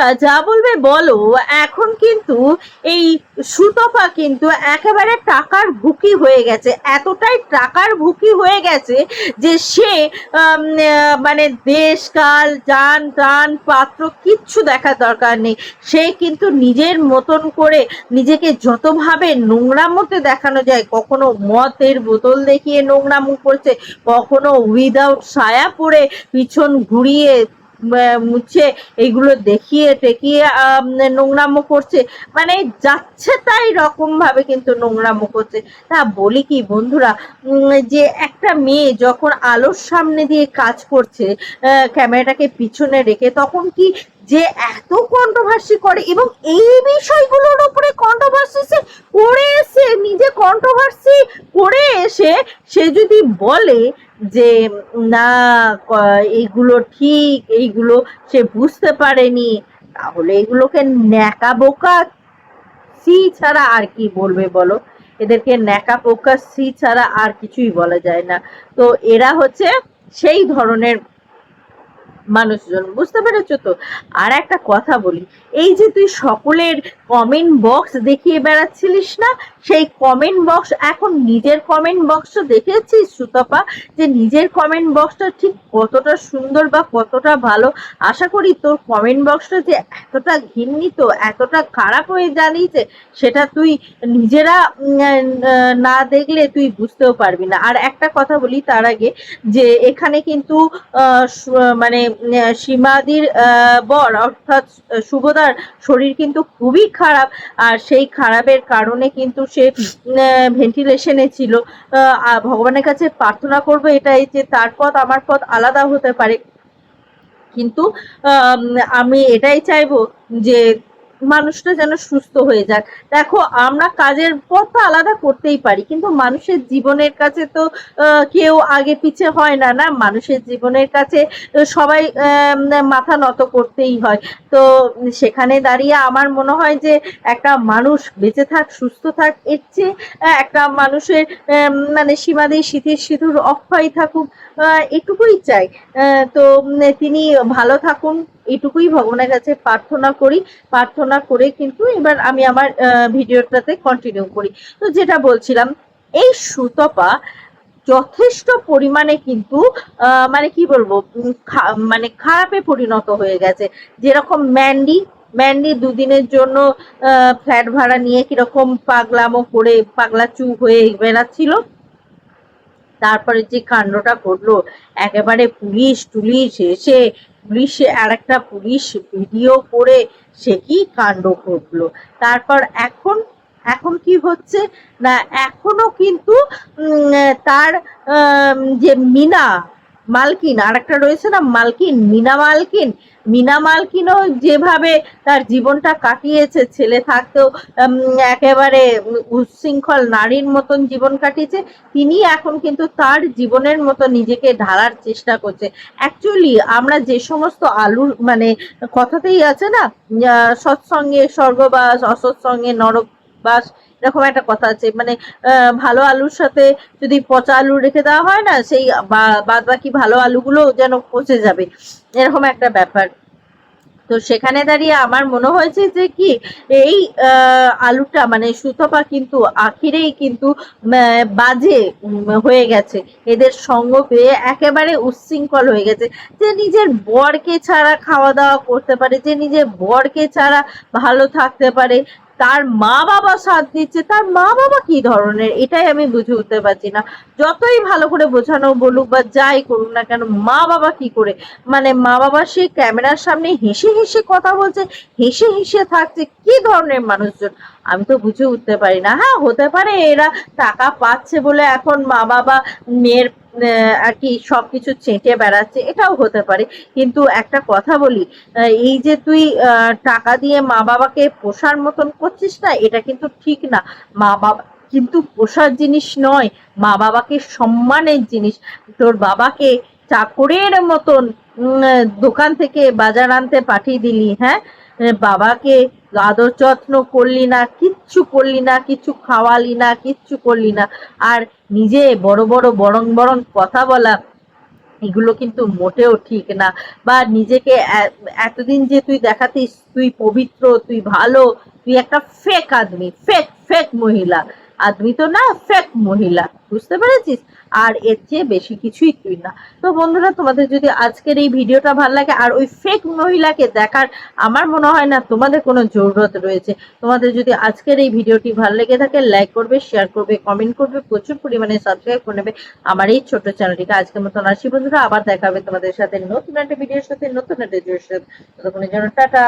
বন্ধুরা যা বলবে বলো। এখন কিন্তু এই সুতপা কিন্তু একেবারে টাকার ভুকি হয়ে গেছে। এতটাই টাকার ভুকি হয়ে গেছে যে সে মানে দেশ, কাল, যান টান পাত্র কিচ্ছু দেখার দরকার নেই। সে কিন্তু নিজের মতন করে নিজেকে যতভাবে নোংরামোতে দেখানো যায়, কখনো মদের বোতল দেখিয়ে নোংরামো করছে, কখনো উইদাউট সায়া পরে পিছন ঘুরিয়ে মুছে এইগুলো দেখিয়ে টেকিয়ে নোংরামো করছে। মানে যাচ্ছে তাই রকম ভাবে কিন্তু নোংরামো করছে। তা বলি কি বন্ধুরা যে একটা মেয়ে যখন আলোর সামনে দিয়ে কাজ করছে ক্যামেরাটাকে পিছনে রেখে, তখন কি যে এত কন্ট্রোভার্সি করে এবং এই বিষয়গুলোর উপরে কন্ট্রোভার্সি করে এসে, নিজে কন্ট্রোভার্সি করে এসে, সে যদি বলে যে, না এইগুলো ঠিক, এইগুলো সে বুঝতে পারেনি। তাহলে এগুলোকে ন্যাকা বোকা সি ছাড়া আর কি বলবে বলো? এদেরকে ন্যাকা পোকা সি ছাড়া আর কিছুই বলা যায় না। তো এরা হচ্ছে সেই ধরনের মানুষজন, বুঝতে পেরেছ তো? আর একটা কথা বলি, এই যে তুই সকলের কমেন্ট বক্স দেখিয়ে বেড়াচ্ছিলিস না, সেই কমেন্ট বক্স এখন নিজের কমেন্ট বক্সটা দেখেছিস সুতপা? যে নিজের কমেন্ট বক্সটা ঠিক কতটা সুন্দর বা কতটা ভালো? আশা করি তোর কমেন্ট বক্সটা যে এতটা ঘৃণিত এতটা খারাপ হয়ে জানিয়েছে, সেটা তুই নিজেরা না দেখলে তুই বুঝতেও পারবি না। আর একটা কথা বলি তার আগে, যে এখানে কিন্তু মানে সীমাদির বর, অর্থাৎ শুভদার শরীর কিন্তু খুবই খারাপ। আর সেই খারাপের কারণে কিন্তু সে ভেন্টিলেশনে ছিল। ভগবানের কাছে প্রার্থনা করব এটাই যে তার পথ আমার পথ আলাদা হতে পারে। কিন্তু আমি এটাই চাইব যে মানুষটা যেন সুস্থ হয়ে যাক দেখো, আমরা কাজের পথ তো আলাদা করতেই পারি, কিন্তু মানুষের জীবনের কাছে তো কেউ আগে পিছে হয় না না? মানুষের জীবনের কাছে সবাই মাথা নত করতেই হয়। তো সেখানে দাঁড়িয়ে আমার মনে হয় যে, একটা মানুষ বেঁচে থাক, সুস্থ থাক, এর চেয়ে একটা মানুষের মানে সীমাদি শীতের সিঁদুর অক্ষয় থাকুক এটুকুই চাই। তো তিনি ভালো থাকুন। এটুকুই ভগবানের কাছে প্রার্থনা করি। প্রার্থনা করে কিন্তু এবার আমি আমার ভিডিওটাতে কন্টিনিউ করি। তো যেটা বলছিলাম, এই সুতপা যথেষ্ট পরিমাণে কিন্তু মানে কি বলব মানে খারাপে পরিণত হয়ে গেছে। যেরকম ম্যান্ডি ম্যান্ডি দুদিনের জন্য ফ্ল্যাট ভাড়া নিয়ে কীরকম পাগলামো করে পাগলা চু হয়ে বেড়াচ্ছিল। তারপরে যে কাণ্ডটা করল একেবারে পুলিশ টুলিশ এসে পুলিশে আর একটা পুলিশ ভিডিও করে সে কি কাণ্ড করল তারপর এখন এখন কি হচ্ছে? না, এখনও কিন্তু তার যে মিনা মালকিন আর একটা রয়েছে না মালকিন, মিনা মালকিন। মিনা মালকিনও যেভাবে তার জীবনটা কাটিয়েছে, ছেলে থাকতেও একেবারে উচ্ছৃঙ্খল নারীর মতন জীবন কাটিয়েছে, তিনি এখন কিন্তু তার জীবনের মতো নিজেকে ঢালার চেষ্টা করছে। অ্যাকচুয়ালি আমরা যে সমস্ত আলুর মানে কথাতেই আছে না সৎসঙ্গে স্বর্গবাস অসৎসঙ্গে নরকবাস এরকম একটা কথা আছে মানে ভালো আলুর সাথে যদি পচা আলু রেখে দেওয়া হয় না, সেই বাদ বাকি ভালো আলুগুলো যেন পচে যাবে, এরকম একটা ব্যাপার। তো সেখানে দাঁড়িয়ে আমার মনে হয়েছে যে কি, এই আলুটা মানে সুতপা কিন্তু আখিরেই কিন্তু বাজে হয়ে গেছে। এদের সঙ্গ পেয়ে একেবারে উচ্ছৃঙ্খল হয়ে গেছে। যে নিজের বরকে ছাড়া খাওয়া দাওয়া করতে পারে, যে নিজের বরকে ছাড়া ভালো থাকতে পারে তার মা বাবা সাথ দিচ্ছে, তার মা বাবা কি ধরনের? এটাই আমি বুঝে উঠতে পারছি না। যতই ভালো করে বোঝানো বলুক বা যাই করুক না কেন মা বাবা কি করে? মানে মা বাবা সেই ক্যামেরার সামনে হেসে হেসে কথা বলছে, হেসে হেসে থাকছে কি ধরনের মানুষজন? আমি তো বুঝে উঠতে পারি না। হ্যাঁ হতে পারে এরা টাকা পাচ্ছে বলে এখন মা বাবা মেয়ের আর কি সবকিছু চেটে বেড়াচ্ছে, এটাও হতে পারে। কিন্তু একটা কথা বলি এই যে তুই টাকা দিয়ে মা বাবাকে পোষার মতন করছিস না, এটা কিন্তু ঠিক না। মা বাবা কিন্তু পোষার জিনিস নয় মা বাবাকে সম্মানের জিনিস। তোর বাবাকে চাকরের মতন দোকান থেকে বাজার আনতে পাঠিয়ে দিলি হ্যাঁ? বাবাকে আদর যত্ন করলি না, কিচ্ছু করলি না, কিছু খাওয়ালি না, কিচ্ছু করলি না। আর নিজে বড় বড় বরং বরং কথা বলা, এগুলো কিন্তু মোটেও ঠিক না। বা নিজেকে এতদিন যে তুই দেখাতিস, তুই পবিত্র, তুই ভালো, তুই একটা ফেক আদমি ফেক ফেক মহিলা। আদমি তো না ফেক মহিলা, বুঝতে পেরেছিস? আর এর চেয়ে বেশি কিছুই তুই না। তো বন্ধুরা, তোমাদের যদি আজকের এই ভিডিওটা ভালো লাগে, আর ওই ফেক মহিলাকে দেখার আমার মনে হয় না তোমাদের কোনো জরুরত রয়েছে। তোমাদের যদি আজকের এই ভিডিওটি ভালো লেগে থাকে লাইক করবে শেয়ার করবে কমেন্ট করবে, প্রচুর পরিমাণে সাবস্ক্রাইব করে নেবে আমার এই ছোট্ট চ্যানেলটিকে। আজকের মতন আসি বন্ধুরা, আবার দেখা হবে তোমাদের সাথে নতুন একটা ভিডিওর সাথে, নতুন একটা ভিডিওর সাথে। ততক্ষণের জন্য টাটা।